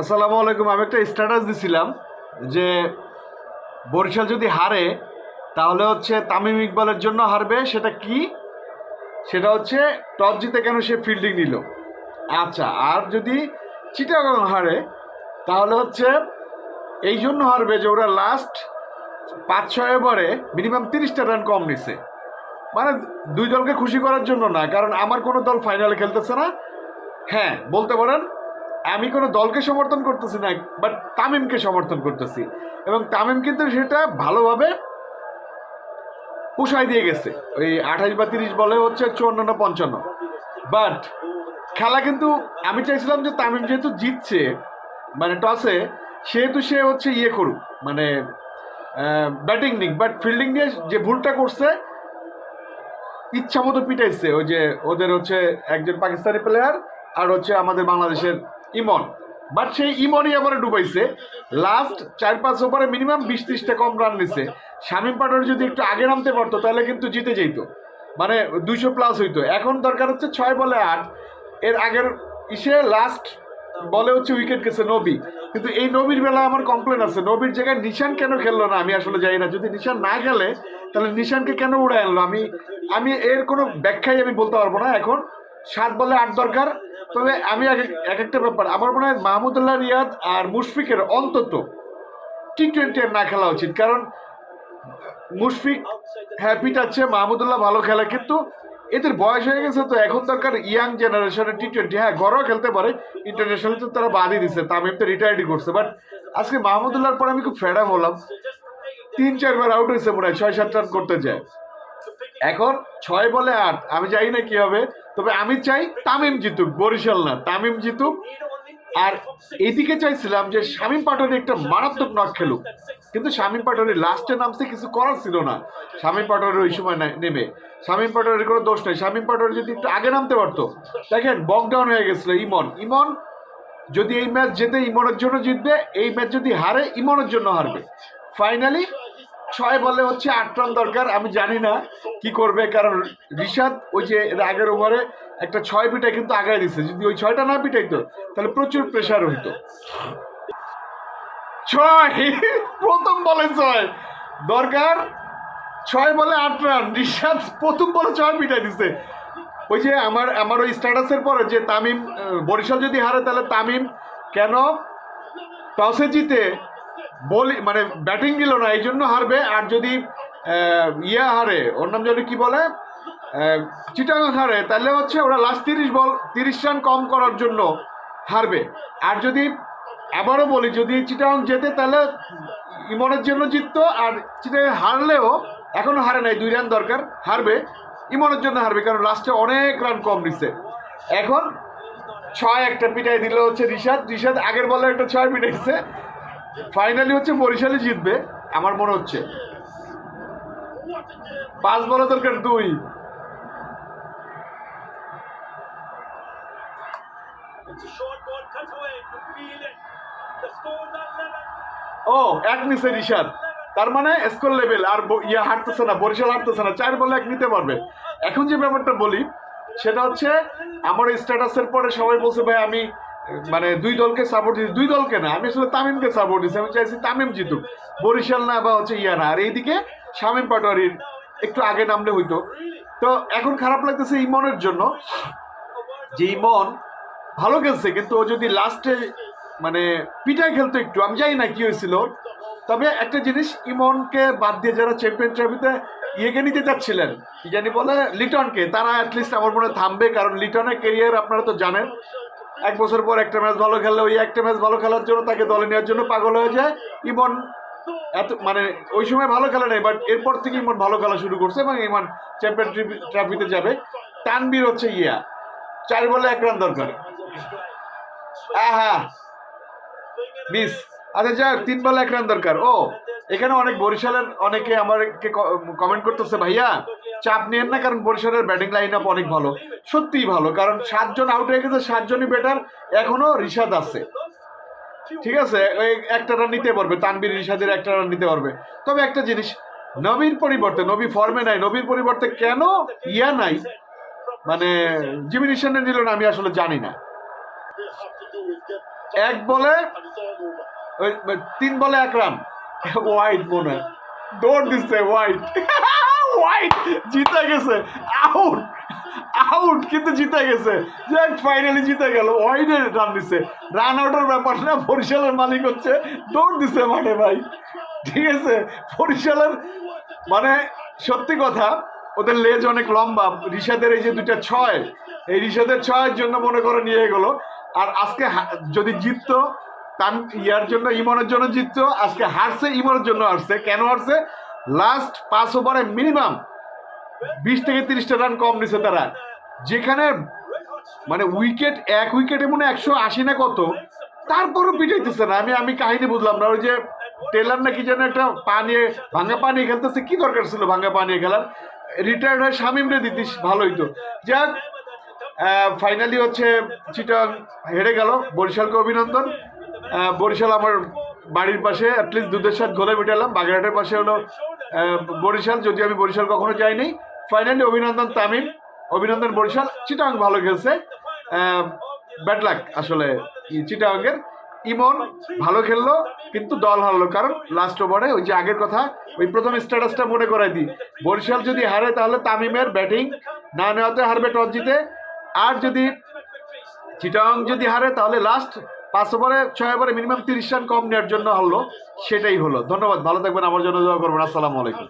আসসালামু আলাইকুম, আমি একটা স্ট্যাটাস দিছিলাম যে বরিশাল যদি হারে, তাহলে হচ্ছে তামিম ইকবালের জন্য হারবে, সেটা কি? সেটা হচ্ছে টস জিতে কেন সে ফিল্ডিং নিল? আচ্ছা আর যদি চিটাগং হারে, তাহলে হচ্ছে এই জন্য হারবে যে ওরা লাস্ট পাঁচ ছয় ওভারে মিনিমাম তিরিশটা রান কম নিছে। মানে দুই দলকে খুশি করার জন্য না, কারণ আমার কোনো দল ফাইনালে খেলতেছে না। হ্যাঁ বলতে পারেন আমি কোনো দলকে সমর্থন করতেছি না বাট তামিমকে সমর্থন করতেছি। এবং তামিম কিন্তু সেটা ভালোভাবে পুষাই দিয়ে গেছে। ওই আঠাশ বা তিরিশ বলে হচ্ছে চুয়ান্ন না পঞ্চান্ন। বাট খেলা কিন্তু আমি চাইছিলাম যে তামিম যেহেতু জিতছে মানে টসে, সেহেতু সে হচ্ছে ইয়ে করুক মানে ব্যাটিং নিক। বাট ফিল্ডিং নিয়ে যে ভুলটা করছে ইচ্ছা মতো পিটাইছে। ওই যে ওদের হচ্ছে একজন পাকিস্তানি প্লেয়ার আর হচ্ছে আমাদের বাংলাদেশের ইমন। বাট সেই ইমনই আবার ডুবাইছে। লাস্ট চার পাঁচ ওভারে মিনিমাম বিশ ত্রিশটা কম রান নিছে। শামীম পাটোয়ারি যদি একটু আগে নামতে পারতো, তাহলে কিন্তু জিতে যেত মানে দুইশো প্লাস হইতো। এখন দরকার হচ্ছে ছয় বলে আট। এর আগের ইসে লাস্ট বলে হচ্ছে উইকেট গেছে নবী। কিন্তু এই নবীর বেলা আমার কমপ্লেন আছে। নবীর জায়গায় নিশান কেন খেললো না? আমি আসলে জানি না। যদি নিশান না খেলে, তাহলে নিশানকে কেন উড়ে আনলো? আমি আমি এর কোনো ব্যাখ্যাই আমি বলতে পারব না। এখন সাত বলে আট দরকার। তবে আমি এক এক- এক একটা ব্যাপার। আমার মনে হয় মাহমুদুল্লাহ রিয়াদ আর মুশফিকের অন্তত টি টোয়েন্টি না খেলা উচিত। কারণ মুশফিক হ্যাঁ পিটাচ্ছে, মাহমুদুল্লাহ ভালো খেলে, কিন্তু এদের বয়স হয়ে গেছে তো এখন দরকার ইয়াং জেনারেশনের টি টোয়েন্টি হ্যাঁ গড়ও খেলতে পারে ইন্টারন্যাশনাল তো তারা বাদই দিছে তামিম তো রিটায়ার্ডই করছে। বাট আজকে মাহমুদুল্লাহর পর আমি খুব ফেডা হলাম। তিন, চারবার আউট হয়েছে মনে হয়, ছয়, সাত রান করতে যায়। এখন ছয় বলে আট, আমি জানি না কি হবে। তবে আমি চাই তামিম জিতুক, বরিশাল না, তামিম জিতুক। আর এইদিকে চাইছিলাম যে শামীম পাটোয়ারি একটা মারাত্মক নক খেলুক। কিন্তু শামীম পাটোয়ারি লাস্টে নামছে কিছু করার ছিল না। শামীম পাটোয়ারি ওই সময় নেমে। শামীম পাটোয়ারির কোনো দোষ নেই। শামীম পাটোয়ারি যদি একটু আগে নামতে পারতো, দেখেন বকডাউন হয়ে গেছিল ইমন। ইমন যদি এই ম্যাচ জেতে ইমনের জন্য জিতবে, এই ম্যাচ যদি হারে, ইমনের জন্য হারবে। ফাইনালি ছয় বলে হচ্ছে আট রান দরকার, আমি জানি না কি করবে, কারণ রিশাদ ওই যে আগের ওভারে একটা ছয় পিটা কিন্তু আগায় দিছে। যদি ওই ছয়টা না পিটাইতো, তাহলে প্রচুর প্রেশার হইতো। ছয়! প্রথম বলে ছয়। দরকার, ছয় বলে আট রান। রিশাদ প্রথম বলে ছয় পিটাই দিছে। ওই যে আমার আমার ওই স্ট্যাটাসের পরে যে তামিম বরিশাল যদি হারে, তাহলে তামিম কেন টসে জিতে বলি মানে ব্যাটিং দিল না, এই জন্য হারবে। আর যদি ইয়ে হারে, ওর নাম যদি কি বলে? চিটাং হারে, তাহলে হচ্ছে ওরা লাস্ট তিরিশ বল, তিরিশ রান কম করার জন্য হারবে। আর যদি, আবারও বলি, যদি চিটাং জেতে, তাহলে ইমনের জন্য জিততো। আর চিটাং হারলেও এখনও হারে নাই, দুই রান দরকার, হারবে। ইমনের জন্য হারবে, কারণ লাস্টে অনেক রান কম নিচ্ছে এখন ছয় একটা পিটাই দিল হচ্ছে রিশাদ। রিশাদ আগের বলে একটা ছয় পিটাইছে। ফাইনালি হচ্ছে বরিশালই জিতবে, আমার মনে হচ্ছে পাঁচ বলে দরকার দুই It's a short ball cut away. You feel it. The score's at 11. ও, এক নিচে রিশাদ তার মানে স্কোর লেভেল আর ইয়া হাঁটতেছে না, বরিশাল হাঁটতেছে না, চার বলে এক নিতে পারবে এখন যে ব্যাপারটা বলি, সেটা হচ্ছে, আমার স্ট্যাটাসের পরে সবাই বলছে, ভাই, আমি মানে দুই দলকে সাপোর্ট দিচ্ছি দুই দলকে না, আমি আসলে তামিমকে সাপোর্ট দিচ্ছি আমি চাইছি তামিম জিতুক। বরিশাল না বা হচ্ছে ইয়া না। আর এইদিকে শামীম পাটোয়ারির একটু আগে নামলে হইতো। তো এখন খারাপ লাগতেছে ইমনের জন্য। যে ইমন ভালো খেলছে, কিন্তু ও যদি লাস্টে মানে পিটায় খেলতো একটু, আমি জানি না কি হয়েছিল। তবে একটা জিনিস, ইমনকে বাদ দিয়ে যারা চ্যাম্পিয়ন ট্রফিতে ইয়েকে নিতে চাচ্ছিলেন কি জানি বলে, লিটনকে, তারা অ্যাটলিস্ট আমার মনে থামবে, কারণ লিটনের কেরিয়ার আপনারা তো জানেন। এক বছর পর একটা ম্যাচ ভালো খেললে ওই একটা ম্যাচ ভালো খেলার জন্য তাকে দলে নেওয়ার জন্য পাগল হয়ে যায়। ইমন এত মানে ওই সময় ভালো খেলে নেই বাট এরপর থেকে ইমন ভালো খেলা শুরু করছে এবং ইমন চ্যাম্পিয়ন ট্রফিতে যাবে। তানবীর হচ্ছে ইয়া চার বলে এক রান দরকার। আহা। মিস। আচ্ছা যাক তিন বলে এক রান দরকার। ও, এখানে অনেক বরিশালের অনেকে আমাকে কমেন্ট করতেছে, ভাইয়া। চাপ নিয়েন না, কারণ বরিশালের ব্যাটিং লাইন আপ অনেক ভালো। সত্যিই ভালো, কারণ সাতজন আউট হয়ে গেছে, সাতজনই বেটার এখনও রিশাদ আছে। ঠিক আছে? একটা রান নিতে পারবে তানবীর রিশাদের একটা রান নিতে পারবে। তবে একটা জিনিস, নবীর পরিবর্তে, নবী ফর্মে নাই, নবীর পরিবর্তে কেন ইয়া নাই? মানে জিমি নিশানে নিল না, আমি আসলে জানি না। এক বলে তিন বলে এক রান হোয়াইট মনে হয়। দৌড় দিচ্ছে হোয়াইট হোয়াইট জিতে গেছে। আউট আউট কিন্তু জিতে গেছে। যাক ফাইনালি জিতে গেল। হোয়াইটের রান দিচ্ছে রান আউটের ব্যাপার না, বরিশালের মালিক হচ্ছে দৌড় দিচ্ছে মাঠে ভাই। ঠিক আছে? বরিশালের মানে সত্যি কথা, ওদের লেজ অনেক লম্বা। রিশাদের এই যে দুইটা ছয়, এই রিশাদের ছয়ের জন্য মনে করে নিয়ে গেলো। আর আজকে যদি জিততো তার ইয়ার জন্য, ইমনের জন্য জিততো, আজকে হারছে, ইমনের জন্য হারছে। কেন হারছে? লাস্ট পাঁচ ওভারে মিনিমাম বিশ থেকে তিরিশটা রান কম নিছে তারা। যেখানে মানে উইকেট এক উইকেটে মনে একশো আশি না কত, তারপরও পিটাইতেছে না। আমি আমি কাহিনী বুঝলাম না। ওই যে টেলার নাকি যেন একটা পা নিয়ে, ভাঙা পা নিয়ে খেলতেছে। কি দরকার ছিল ভাঙা পানি খেলার? রিটায়ার্ড হয়ে শামিমরে দিতিস ভালোই তো যাক ফাইনালি হচ্ছে চিটা হেরে গেল। বরিশালকে অভিনন্দন। বরিশাল আমার বাড়ির পাশে অ্যাটলিস্ট দুধের সাথে ঘোলে মিটালাম। বাগেরহাটের পাশে হলো বরিশাল যদি আমি বরিশাল কখনো যাইনি। ফাইনালি অভিনন্দন তামিম। অভিনন্দন বরিশাল। চিটাং ভালো খেলছে। ব্যাড লাক আসলে চিটাঙ্গের ইমন ভালো খেললো, কিন্তু দল হারলো। কারণ লাস্ট ওভারে ওই যে আগের কথা, ওই প্রথম স্ট্যাটাসটা মনে করাই দিই। বরিশাল যদি হারে, তাহলে তামিমের ব্যাটিং না নেওয়াতে হারবে টস জিতে। আর যদি চিটাং যদি হারে, তাহলে লাস্ট পাঁচ ওভারে, ছয় ওভারে মিনিমাম তিরিশ রান কম নেওয়ার জন্য হলো সেটাই হলো। ধন্যবাদ, ভালো থাকবেন, আমার জন্য দোয়া করবেন। আসসালামু আলাইকুম।